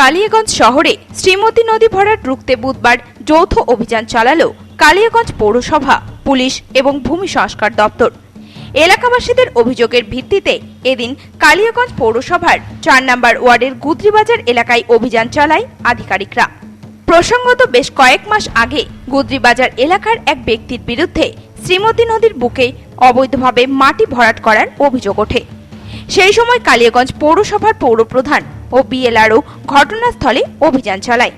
কালিয়াগঞ্জ শহরে শ্রীমতী নদী ভরাট রুখতে বুধবার যৌথ অভিযান চালালো কালিয়াগঞ্জ পৌরসভা, পুলিশ এবং ভূমি সংস্কার দপ্তর। এলাকাবাসীদের অভিযোগের ভিত্তিতে এদিন কালিয়াগঞ্জ পৌরসভার চার নম্বর ওয়ার্ডের গুদ্রিবাজার এলাকায় অভিযান চালায় আধিকারিকরা। প্রসঙ্গত বেশ কয়েক মাস আগে গুদ্রিবাজার এলাকার এক ব্যক্তির বিরুদ্ধে শ্রীমতী নদীর বুকে অবৈধভাবে মাটি ভরাট করার অভিযোগ ওঠে। সেই সময় কালিয়াগঞ্জ পৌরসভার পৌরপ্রধান ও বিএলআরও ঘটনাস্থলে অভিযান চালায়।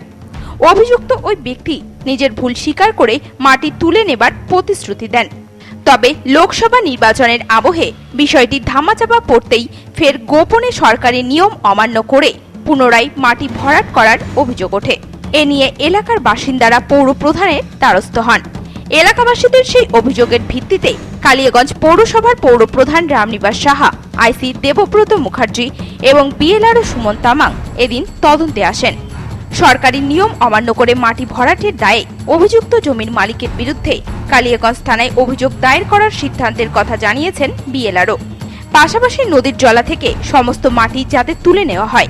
অভিযুক্ত ওই ব্যক্তি নিজের ভুল স্বীকার করে মাটি তুলে নেবার প্রতিশ্রুতি দেন। তবে লোকসভা নির্বাচনের আবহে বিষয়টি ধামাচাপা পড়তেই ফের গোপনে সরকারি নিয়ম অমান্য করে পুনরায় মাটি ভরাট করার অভিযোগ ওঠে। এ নিয়ে এলাকার বাসিন্দারা পৌর প্রধানের দ্বারস্থ হন। এলাকাবাসীদের সেই অভিযোগের ভিত্তিতে কালিয়াগঞ্জ পৌরসভার পৌর প্রধান রামনিবাস সাহা, আইসি দেবব্রত মুখার্জি এবং বিএলআরও সুমন তামাং এদিন তদন্তে আসেন। সরকারি নিয়ম অমান্য করে মাটি ভরাটের দায়ে অভিযুক্ত জমির মালিকের বিরুদ্ধে কালিয়াগঞ্জ থানায় অভিযোগ দায়ের করার সিদ্ধান্তের কথা জানিয়েছেন বিএলআরও। পাশাপাশি নদীর জলা থেকে সমস্ত মাটি যাতে তুলে নেওয়া হয়,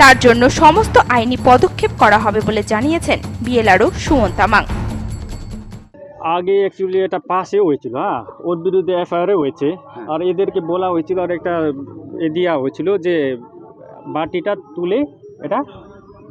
তার জন্য সমস্ত আইনি পদক্ষেপ করা হবে বলে জানিয়েছেন বিএলআরও সুমন তামাং। আগে অ্যাকচুয়ালি এটা পাশে হয়েছিল হ্যাঁ? ওর বিরুদ্ধে এফআইআর হয়েছে। আর এদেরকে বলা হয়েছিল আর একটা এ দেওয়া হয়েছিল যে বাটিটা তুলে এটা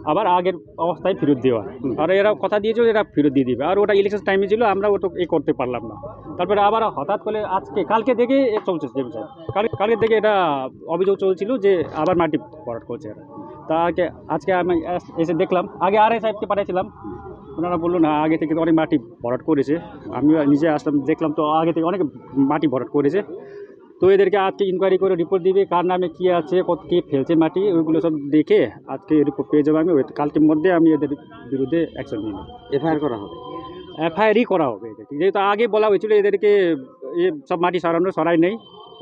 আবার আগের অবস্থায় ফেরত দেওয়া। আর এরা কথা দিয়েছিল এরা ফেরত দিয়ে দিবে। আর ওটা ইলেকশন টাইমে ছিল আমরা ওটা এ করতে পারলাম না। তারপরে আবার হঠাৎ করে আজকে কালকে থেকে এ চলছে জেম সাহেব কালকে কালকে থেকে এটা অভিযোগ চলছিল যে আবার মাটি ভরাট করছে এরা। তা আগে আজকে আমি এস- দেখলাম। আগে আর এস সাহেবকে পাঠিয়েছিলাম ওনারা বলল না আগে থেকে তো অনেক মাটি ভরাট করেছে। আমি নিজে আসলাম দেখলাম তো আগে থেকে অনেক মাটি ভরাট করেছে। তো এদেরকে আজকে ইনকোয়ারি করে রিপোর্ট দিবে কার নামে কী আছে কত কে ফেলছে মাটি ওইগুলো সব দেখে আজকে রিপোর্ট পেয়ে যাব আমি। ওই কালকের মধ্যে আমি এদের বিরুদ্ধে অ্যাকশন নিই এফআইআর করা হবে? এফআইআরই করা হবে। এদেরকে যেহেতু আগে বলা হয়েছিল এদেরকে এ সব মাটি সরানো সরাই নেই।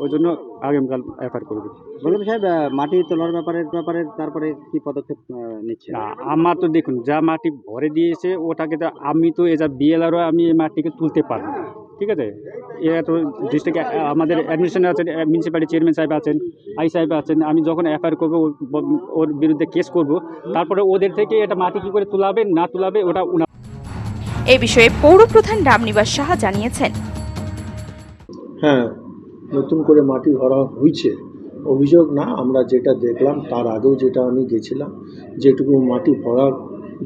ওই জন্য আগামীকাল এফআইআর করবে বলুন সাহেব মাটি তোলার ব্যাপারে ব্যাপারে তারপরে কি পদক্ষেপ নিচ্ছে না আমার তো দেখুন যা মাটি ভরে দিয়েছে ওটাকে তো আমি তো এ যা বিএলআরও আমি এই মাটিকে তুলতে পারব না। ঠিক আছে? এ তো ডিস্ট্রিক্ট আমাদের অ্যাডমিনিস্ট্রেশন আছেন মিউনিসিপ্যালিটি চেয়ারম্যান সাহেব আছেন আই সাহেব আছেন আমি যখন এফআইআর করব ওর বিরুদ্ধে কেস করব তারপরে ওদের থেকে এটা মাটি কী করে তুলাবে না তুলাবে ওটা উনা এ বিষয়ে পৌর প্রধান রামনিবাস সাহা জানিয়েছেন। হ্যাঁ নতুন করে মাটি ভরা হয়েছে অভিযোগ, না, আমরা যেটা দেখলাম, তার আগেও যেটা আমি গেছিলাম, যেটুকু মাটি ভরা,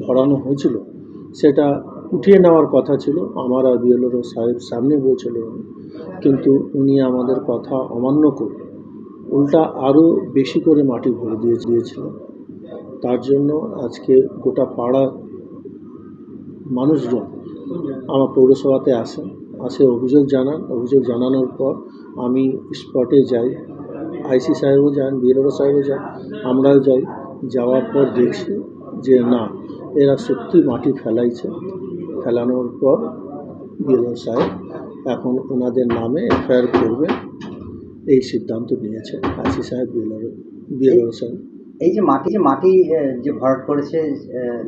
ভরানো হয়েছিল, সেটা উঠিয়ে নেওয়ার কথা ছিল। আমার আর বিএলওর সাহেব সামনে বলছিল, কিন্তু উনি আমাদের কথা অমান্য করে উল্টা আরও বেশি করে মাটি ভরে দিয়ে দিয়েছিল তার জন্য আজকে গোটা পাড়া মানুষজন আমার পৌরসভাতে আসেন। আসে অভিযোগ জানান। অভিযোগ জানানোর পর আমি স্পটে যাই। আইসি সাহেবও যান বিএলও সাহেবও যান আমরাও যাই। যাওয়ার পর দেখছি যে না এরা সত্যি মাটি ফেলাইছে। ফেলানোর পর বিএলও সাহেব এখন ওনাদের নামে এফআইআর করবে। এই সিদ্ধান্ত নিয়েছে আইসি সাহেব বিএলও বিএলও সাহেব। এই যে মাটি যে মাটি যে ভরাট করেছে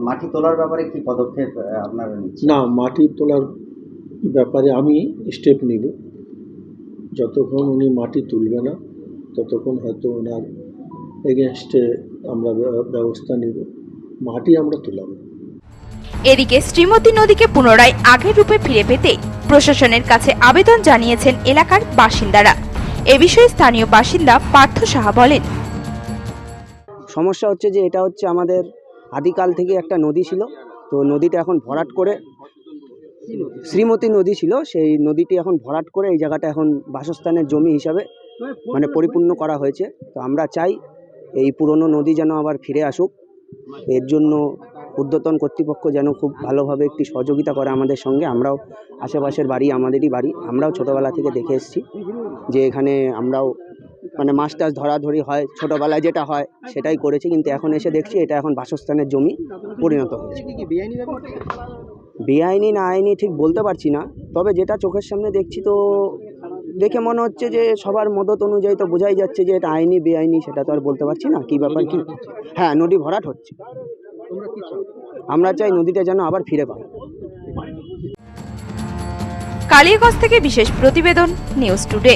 মাটি তোলার ব্যাপারে কি পদক্ষেপ আপনারা না মাটি তোলার ব্যাপারে আমি স্টেপ নিব? যতক্ষণ উনি মাটি তুলবে না ততক্ষণ হয়তো ওনার এগেনস্টে আমরা ব্যবস্থা নিব। মাটি আমরা তুলাবো। এদিকে শ্রীমতী নদীকে পুনরায় আগের রূপে ফিরে পেতে প্রশাসনের কাছে আবেদন জানিয়েছেন এলাকার বাসিন্দারা। এ বিষয়ে স্থানীয় বাসিন্দা পার্থ সাহা বলেন। সমস্যা হচ্ছে যে এটা হচ্ছে আমাদের আদিকাল থেকে একটা নদী ছিল। তো নদীটা এখন ভরাট করে শ্রীমতী নদী ছিল, সেই নদীটি এখন ভরাট করে এই জায়গাটা এখন বাসস্থানের জমি হিসাবে মানে পরিপূর্ণ করা হয়েছে। তো আমরা চাই এই পুরনো নদী যেন আবার ফিরে আসুক। এর জন্য ঊর্ধ্বতন কর্তৃপক্ষ যেন খুব ভালোভাবে একটি সহযোগিতা করে আমাদের সঙ্গে। আমরাও আশেপাশের বাড়ি, আমাদেরই বাড়ি। আমরাও ছোটোবেলা থেকে দেখে এসেছি যে এখানে আমরাও মানে মাছ টাছ ধরাধরি হয়, ছোটোবেলায় যেটা হয় সেটাই করেছি। কিন্তু এখন এসে দেখছি এটা এখন বাসস্থানের জমি পরিণত হয়েছে। বেআইনি না আইনি ঠিক বলতে পারছি না। তবে যেটা চোখের সামনে দেখছি তো দেখে মনে হচ্ছে যে সবার মদত অনুযায়ী তো বোঝাই যাচ্ছে যে এটা আইনি, বেআইনি সেটা তো আর বলতে পারছি না। কী ব্যাপার, কি হ্যাঁ নদী ভরাট হচ্ছে। আমরা চাই নদীটা যেন আবার ফিরে পায়। কালিয়াগঞ্জ থেকে বিশেষ প্রতিবেদন, নিউজ টুডে।